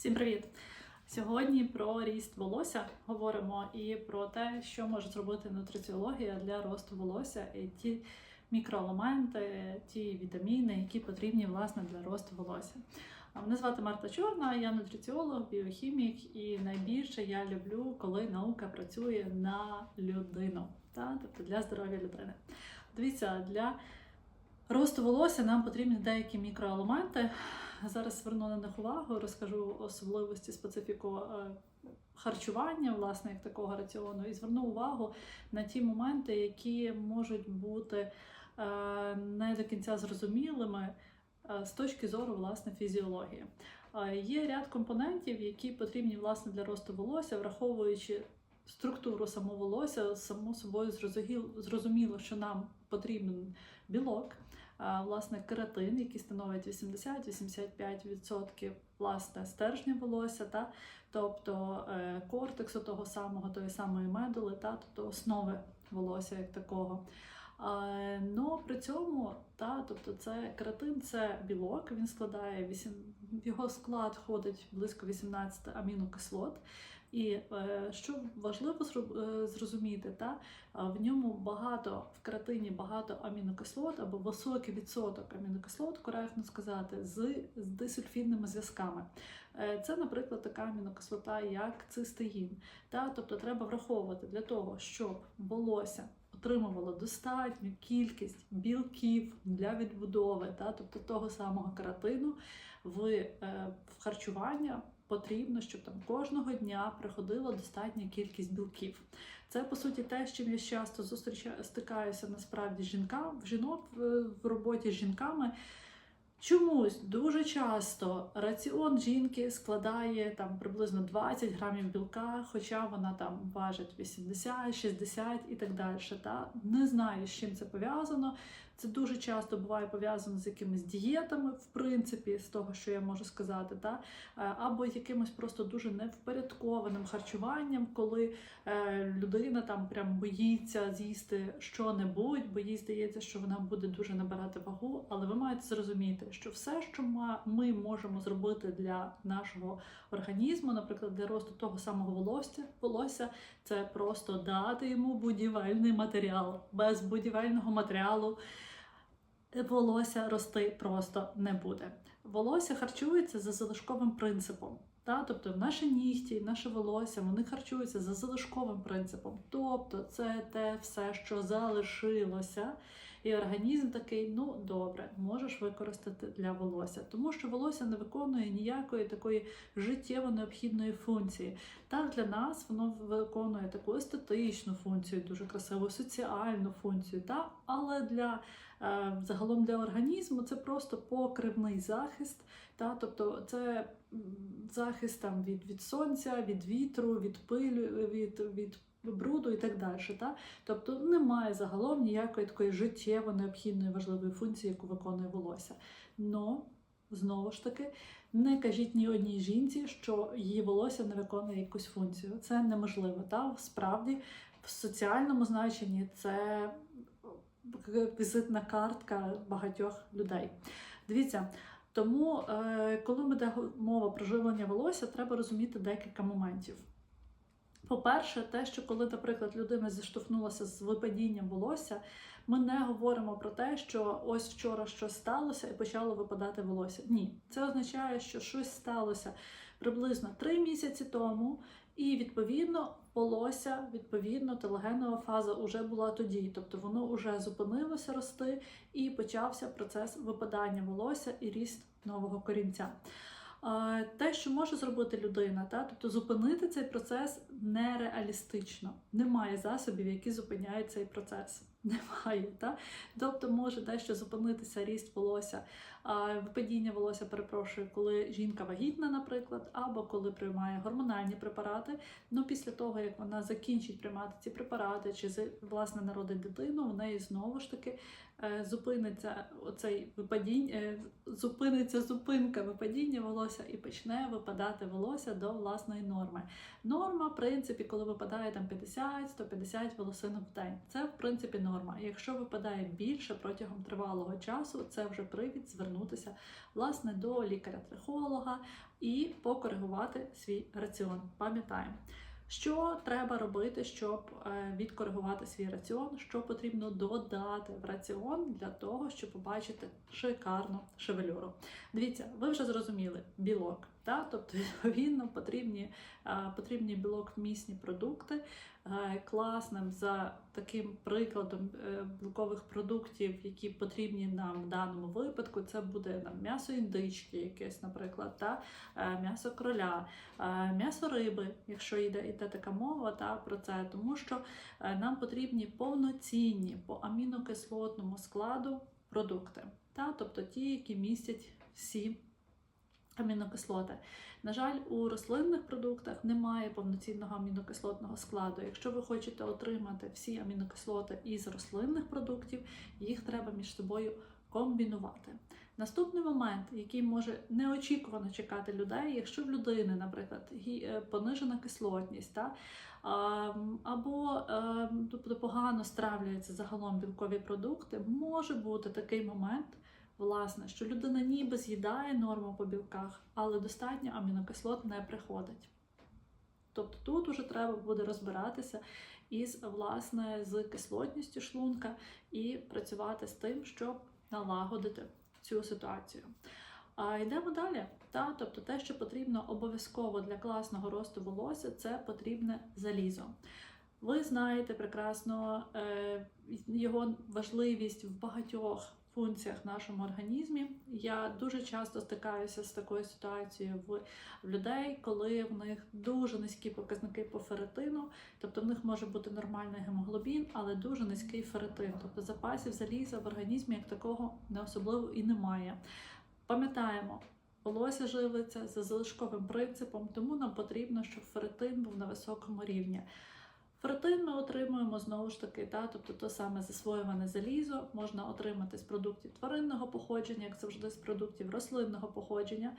Всім привіт! Сьогодні про ріст волосся говоримо і про те, що може зробити нутриціологія для росту волосся, і ті мікроелементи, ті вітаміни, які потрібні власне для росту волосся. Мене звати Марта Чорна, я нутриціолог, біохімік, і найбільше я люблю, коли наука працює на людину, та? тобто для здоров'я людини. Дивіться, для росту волосся нам потрібні деякі мікроелементи. Зараз зверну на них увагу, розкажу особливості специфіку е, харчування, власне, як такого раціону, і зверну увагу на ті моменти, які можуть бути е, не до кінця зрозумілими е, з точки зору власне фізіології. Є ряд компонентів, які потрібні власне для росту волосся, враховуючи структуру самого волосся, само собою зрозуміло, що нам потрібен білок. Власне, кератин, який становить 80-85% власне стержня волосся, та? тобто е, кортексу того самого, тої самої медули, та? тобто основи волосся як такого. Но при цьому, та, тобто це кератин це білок, він складає 8, в його склад входить близько 18 амінокислот. І е, що важливо е, зрозуміти, та, в ньому багато в кератині багато амінокислот або високий відсоток амінокислот, коректно сказати, з, з дисульфідними зв'язками. Е, Це, наприклад, така амінокислота, як цистеїн. Та, тобто треба враховувати для того, щоб волосся отримувало достатню кількість білків для відбудови, та, тобто того самого е, в харчування. Потрібно, щоб там кожного дня приходила достатня кількість білків. Це по суті те, з чим я часто зустрічаю, стикаюся насправді жінкам, жінок в, в роботі з жінками. Чомусь дуже часто раціон жінки складає там приблизно 20 грамів білка, хоча вона там важить 80, 60 і так далі. Та не знаю, з чим це пов'язано. Це дуже часто буває пов'язано з якимись дієтами, в принципі, з того, що я можу сказати, та Е, або якимось просто дуже невпорядкованим харчуванням, коли е, людина там прям боїться з'їсти що-небудь, бо їй здається, що вона буде дуже набирати вагу. Але ви маєте зрозуміти, що все, що ми можемо зробити для нашого організму, наприклад, для росту того самого волосся, волосся, це просто дати йому будівельний матеріал. Без будівельного матеріалу волосся рости просто не буде. Волосся харчується за залишковим принципом. Та? Тобто наші нігті, наше волосся, вони харчуються за залишковим принципом. Тобто це те все, що залишилося, і організм такий, ну добре, можеш використати для волосся, тому що волосся не виконує ніякої такої життєво необхідної функції. Так, для нас воно виконує таку естетичну функцію, дуже красиву соціальну функцію, та? але для е, загалом для організму це просто покривний захист. Та? Тобто це захист там, від, від сонця, від вітру, від пилю, від, від бруду і так далі. Та? Тобто немає загалом ніякої такої життєво необхідної важливої функції, яку виконує волосся. Но, знову ж таки, не кажіть ні одній жінці, що її волосся не виконує якусь функцію. Це неможливо. Та? Справді, в соціальному значенні це візитна картка багатьох людей. Дивіться, тому, е, коли ми йде мова про живлення волосся, треба розуміти декілька моментів. По-перше, те, що коли, наприклад, людина зіштовхнулася з випадінням волосся, ми не говоримо про те, що ось вчора щось сталося і почало випадати волосся. Ні, це означає, що щось сталося приблизно 3 місяці тому, і відповідно волосся, відповідно, телогенова фаза вже була тоді, тобто воно вже зупинилося рости і почався процес випадання волосся і ріст нового корінця. Те, що може зробити людина, та, тобто зупинити цей процес нереалістично. Немає засобів, які зупиняють цей процес. Немає, та? Тобто може дещо зупинитися ріст волосся, випадіння волосся, перепрошую, коли жінка вагітна, наприклад, або коли приймає гормональні препарати. Ну, після того, як вона закінчить приймати ці препарати, чи власне народить дитину, в неї знову ж таки е, зупиниться оцей випадіння, е, зупиниться зупинка випадіння волосся і почне випадати волосся до власної норми. Норма, в принципі, коли випадає там 50-150 волосинок в день. Це в принципі норма. Якщо випадає більше протягом тривалого часу, це вже привід звернутися власне до лікаря-трихолога і покоригувати свій раціон. Пам'ятаємо. Що треба робити, щоб е, відкоригувати свій раціон? Що потрібно додати в раціон для того, щоб побачити шикарну шевелюру? Дивіться, ви вже зрозуміли білок, та? тобто відповідно потрібні, е, потрібні білок-вмісні продукти. Е, Класним за таким прикладом е, білкових продуктів, які потрібні нам в даному випадку, це буде нам м'ясо індички, якесь, наприклад, та м'ясо кроля, м'ясо риби, якщо йде йде така мова та про це, тому що нам потрібні повноцінні по амінокислотному складу продукти, та тобто ті, які містять всі. Амінокислоти. На жаль, у рослинних продуктах немає повноцінного амінокислотного складу. Якщо ви хочете отримати всі амінокислоти із рослинних продуктів, їх треба між собою комбінувати. Наступний момент, який може неочікувано чекати людей, якщо в людини, наприклад, е, понижена кислотність, та, або е, тобто погано стравлюються загалом білкові продукти, може бути такий момент, власне, що людина ніби з'їдає норму по білках, але достатньо амінокислот не приходить. Тобто тут уже треба буде розбиратися із власне з кислотністю шлунка і працювати з тим, щоб налагодити цю ситуацію. А йдемо далі. Та, тобто те, що потрібно обов'язково для класного росту волосся, це потрібне залізо. Ви знаєте прекрасно е, його важливість в багатьох функціях в нашому організмі. Я дуже часто стикаюся з такою ситуацією в, людей, коли в них дуже низькі показники по ферритину, тобто в них може бути нормальний гемоглобін, але дуже низький ферритин. Тобто запасів заліза в організмі як такого не особливо і немає. Пам'ятаємо, волосся живиться за залишковим принципом, тому нам потрібно, щоб ферритин був на високому рівні. Ферритин ми отримуємо знову ж таки, та, тобто то саме засвоюване залізо можна отримати з продуктів тваринного походження, як завжди з продуктів рослинного походження.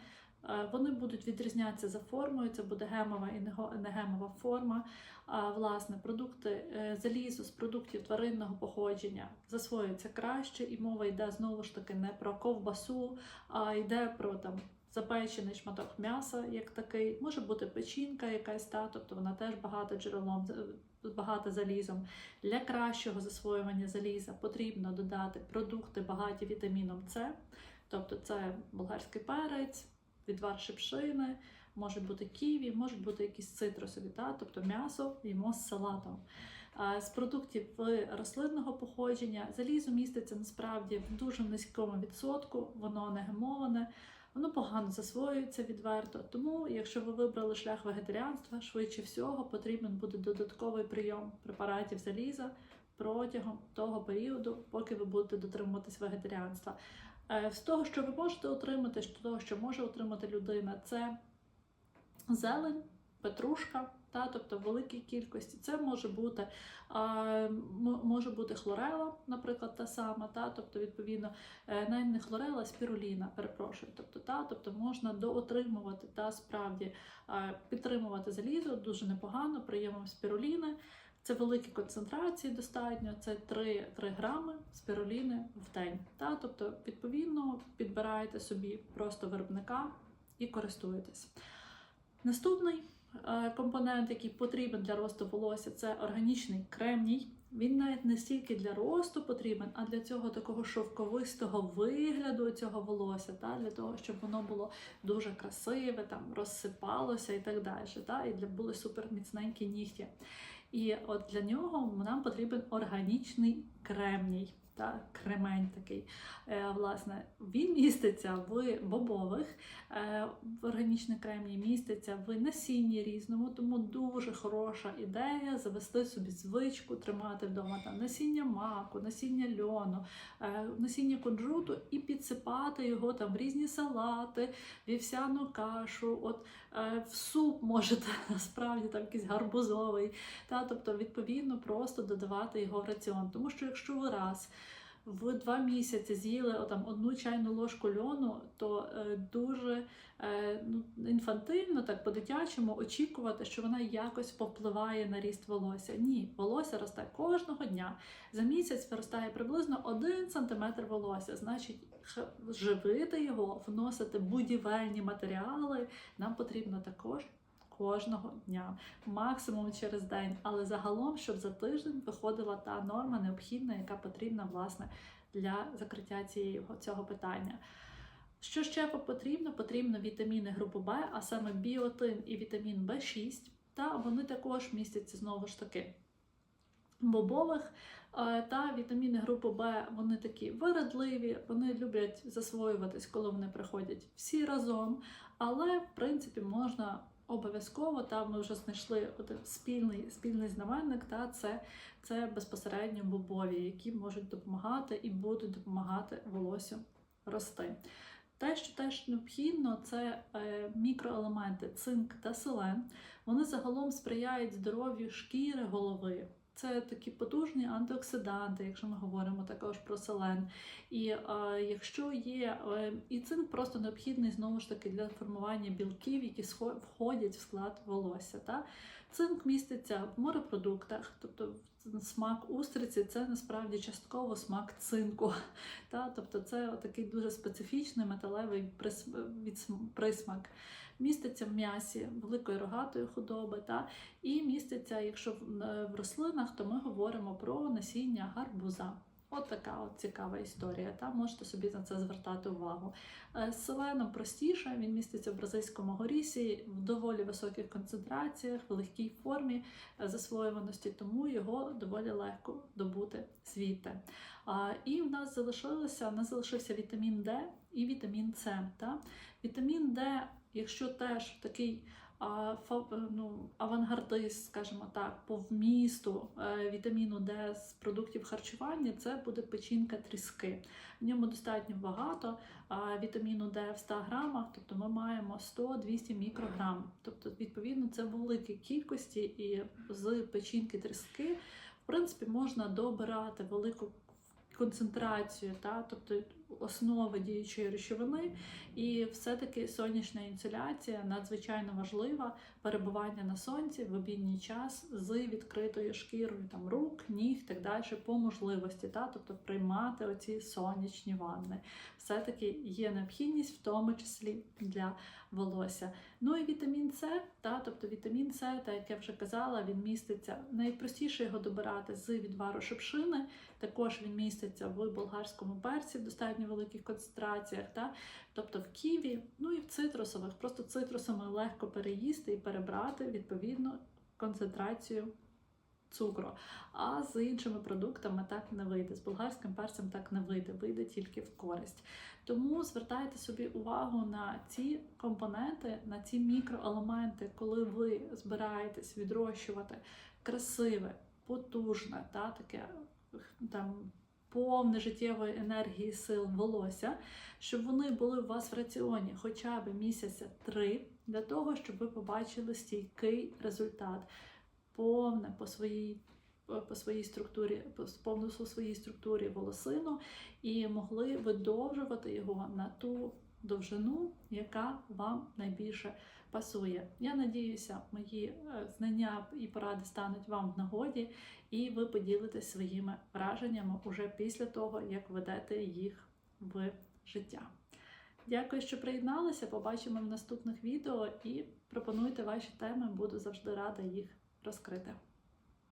Е, Вони будуть відрізнятися за формою, це буде гемова і негемова форма. А власне, продукти е, залізо з продуктів тваринного походження засвоюються краще, і мова йде знову ж таки не про ковбасу, а йде про там запечений шматок м'яса, як такий, може бути печінка якась, та, тобто вона теж багата джерелом, багата залізом. Для кращого засвоювання заліза потрібно додати продукти багаті вітаміном С, тобто це болгарський перець, відвар шипшини, можуть бути ківі, можуть бути якісь цитрусові, та, тобто м'ясо їмо з салатом. З продуктів рослинного походження залізо міститься насправді в дуже низькому відсотку, воно не гемоване, воно погано засвоюється відверто. Тому, якщо ви вибрали шлях вегетаріанства, швидше всього потрібен буде додатковий прийом препаратів заліза протягом того періоду, поки ви будете дотримуватись вегетаріанства. Е, З того, що ви можете отримати, з того, що може отримати людина, це зелень, петрушка, та, тобто в великій кількості. Це може бути, а, може бути хлорела, наприклад, та сама, та, тобто, відповідно, е, навіть не хлорела, а спіруліна, перепрошую. Тобто, та, тобто можна доотримувати та справді е, підтримувати залізо дуже непогано прийомом спіруліни. Це великі концентрації достатньо, це 3, 3 грами спіруліни в день. Та? Тобто, відповідно, підбираєте собі просто виробника і користуєтесь. Наступний е, компонент, який потрібен для росту волосся, це органічний кремній. Він навіть не стільки для росту потрібен, а для цього такого шовковистого вигляду цього волосся, та, для того, щоб воно було дуже красиве, там розсипалося і так далі. Та, і для були суперміцненькі нігті. І от для нього нам потрібен органічний кремній. Та, кремень такий. Е, власне, він міститься в бобових, е, в органічний кремній міститься в насінні різному, тому дуже хороша ідея завести собі звичку, тримати вдома там насіння маку, насіння льону, е, насіння кунжуту і підсипати його там в різні салати, вівсяну кашу, от в суп можете насправді там якийсь гарбузовий. Та, тобто, відповідно, просто додавати його в раціон. Тому що якщо ви раз в два місяці з'їли отам одну чайну ложку льону, то е, дуже е, ну, інфантильно, так по-дитячому, очікувати, що вона якось повпливає на ріст волосся. Ні, волосся росте кожного дня. За місяць виростає приблизно 1 см волосся. Значить, живити його, вносити будівельні матеріали нам потрібно також. Кожного дня, максимум через день, але загалом, щоб за тиждень виходила та норма необхідна, яка потрібна власне для закриття цієї, цього питання. Що ще потрібно? Потрібно вітаміни групи Б, а саме біотин і вітамін В6, та вони також містяться знову ж таки бобових е, та вітаміни групи Б, вони такі вирадливі, вони люблять засвоюватись, коли вони приходять всі разом. Але в принципі можна обов'язково, там ми вже знайшли один спільний, спільний знаменник, та це, це безпосередньо бобові, які можуть допомагати і будуть допомагати волосю рости. Те, що теж необхідно, це е, мікроелементи цинк та селен. Вони загалом сприяють здоров'ю шкіри голови. Це такі потужні антиоксиданти, якщо ми говоримо також про селен. І е, якщо є е, і цинк просто необхідний знову ж таки для формування білків, які входять в склад волосся. Та? Цинк міститься в морепродуктах, тобто смак устриці це насправді частково смак цинку. Та? Тобто це такий дуже специфічний металевий прис- присмак. Міститься в м'ясі великої рогатої худоби, та? і міститься, якщо в, е, рослинах, то ми говоримо про насіння гарбуза. От така от цікава історія. Та можете собі на це звертати увагу. Е, селеном простіше, він міститься в бразильському горісі в доволі високих концентраціях, в легкій формі е, засвоюваності, тому його доволі легко добути звідти. І в нас залишилося, в нас залишився вітамін Д і вітамін С. Та? Вітамін Д, якщо теж такий ну, авангардист, скажімо так, по вмісту е, вітаміну Д з продуктів харчування, це буде печінка тріски. В ньому достатньо багато вітаміну Д в 100 грамах, тобто ми маємо 100-200 мікрограм. Тобто, відповідно, це великі кількості, і з печінки тріски, в принципі, можна добирати велику концентрацію, та, тобто основи діючої речовини, і все-таки сонячна інсоляція надзвичайно важлива. Перебування на сонці в обідній час з відкритою шкірою там рук, ніг, так далі, по можливості, та, тобто приймати оці сонячні ванни. Все-таки є необхідність, в тому числі для волосся. Ну і вітамін С, та, тобто вітамін С, так як я вже казала, він міститься найпростіше його добирати з відвару шипшини. Також він міститься в болгарському перці в достатньо великих концентраціях, та? тобто в ківі, ну і в цитрусових. Просто цитрусами легко переїсти і перебрати відповідно концентрацію цукру. А з іншими продуктами так не вийде. З болгарським перцем так не вийде, вийде тільки в користь. Тому звертайте собі увагу на ці компоненти, на ці мікроелементи, коли ви збираєтесь відрощувати красиве, потужне, та, таке там повне життєвої енергії сил волосся, щоб вони були у вас в раціоні хоча б місяця три, для того, щоб ви побачили стійкий результат, повне по своїй. По своїй структурі, по повну своїй структурі волосину, і могли видовжувати його на ту довжину, яка вам найбільше пасує. Я надіюся, мої е, знання і поради стануть вам в нагоді, і ви поділитесь своїми враженнями уже після того, як ведете їх в життя. Дякую, що приєдналися. Побачимо в наступних відео і пропонуйте ваші теми, буду завжди рада їх розкрити.